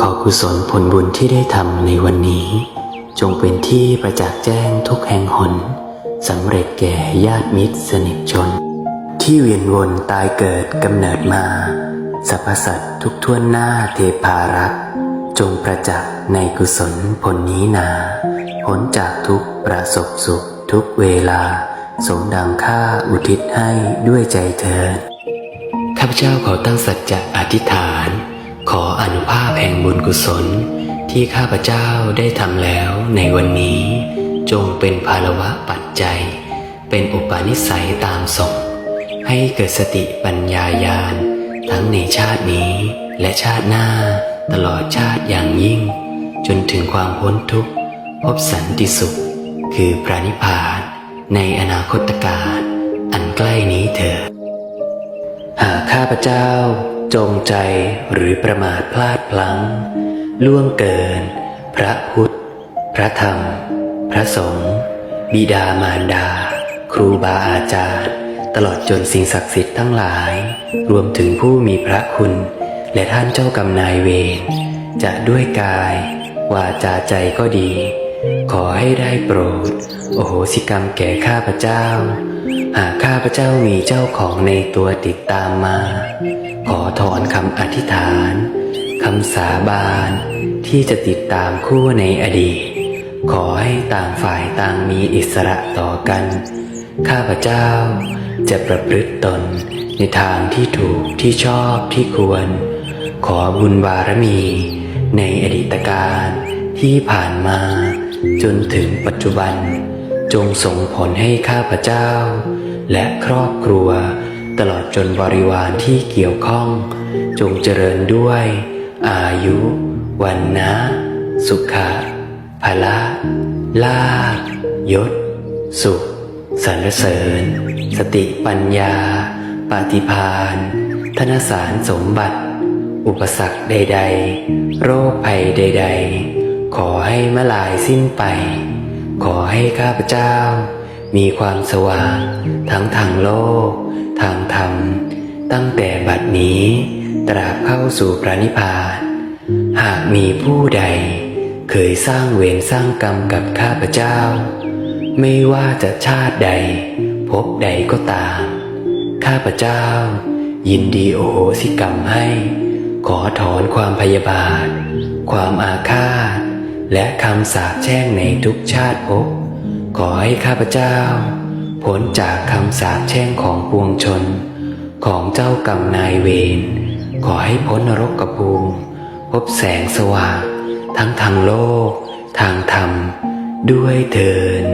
ขอกุศลผลบุญที่ได้ทำในวันนี้ จงเป็นที่ประจักษ์แจ้งทุกแห่งหนสำเร็จแก่ญาติมิตรสนิทชน ที่เวียนวนตายเกิดกำเนิดมาสรรพสัตว์ทุกท่วนหน้าเทพารักษ์จงประจักษ์ในกุศลผลนี้นาพ้นจากทุกประสบสุขทุกเวลา สมดังค่าอุทิศให้ด้วยใจเธอข้าพเจ้าขอตั้งสัจจะอธิษฐาน ขออนุภาพแห่งบุญกุศลที่ข้าพเจ้าได้ทำแล้วในวันนี้ จงเป็นภาระวะปัจจัย เป็นอุปนิสัยตามศพให้เกิดสติปัญญายาณ ทั้งในชาตินี้และชาติหน้าตลอดชาติอย่างยิ่ง จนถึงความพ้นทุกข์พบสันติสุข คือพระนิพพานในอนาคตการอันใกล้นี้เถิดหากข้าพเจ้า จงใจหรือประมาทพลาดพลั้ง ล่วงเกิน พระพุทธ พระธรรม พระสงฆ์บิดามารดา ครูบาอาจารย์ ตลอดจนสิ่งศักดิ์สิทธิ์ทั้งหลาย รวมถึงผู้มีพระคุณ และท่านเจ้ากรรมนายเวรจะด้วยกาย วาจาใจก็ดี ขอให้ได้โปรด โอโหสิกรรมแก่ข้าพเจ้า หากข้าพเจ้ามีเจ้าของในตัวติดตามมา ถอนคำอธิษฐานคำสาบานที่จะติดตามคู่ในอดีต ขอให้ต่างฝ่ายต่างมีอิสระต่อกัน ข้าพเจ้าจะประพฤติตนในทางที่ถูกที่ชอบที่ควร ขอบุญบารมี ในอดีตการที่ผ่านมา จนถึงปัจจุบัน จงส่งผลให้ข้าพเจ้า และครอบครัว ตลอดจนบริวารที่เกี่ยวข้อง จงเจริญด้วย อายุ วันนะ สุขะพละลาภยศ สุขสรรเสริญ สติปัญญา ปฏิพานธนสารสมบัติ อุปสรรคใด ๆ โรคภัยใด ๆ ขอให้มลายสิ้นไป ขอให้ข้าพเจ้า มีความสว่าง ทั้งทางโลก ทางธรรม ตั้งแต่บัดนี้ ตราบเข้าสู่พระนิพพาน หากมีผู้ใด เคยสร้างเวรสร้างกรรมกับข้าพเจ้า ไม่ว่าจะชาติใด พบใดก็ตาม ข้าพเจ้า ยินดีโอโหสิกรรมให้ ขอถอนความพยาบาท ความอาฆาตและคำสาปแช่งในทุกชาติภพ ขอให้ข้าพเจ้าพ้นจากคำสาปแช่งของปวงชน ของเจ้ากรรมนายเวรขอให้พ้นนรกกระภูมิพบแสงสว่าง ทั้งทางโลก ทางธรรม ด้วยเถิน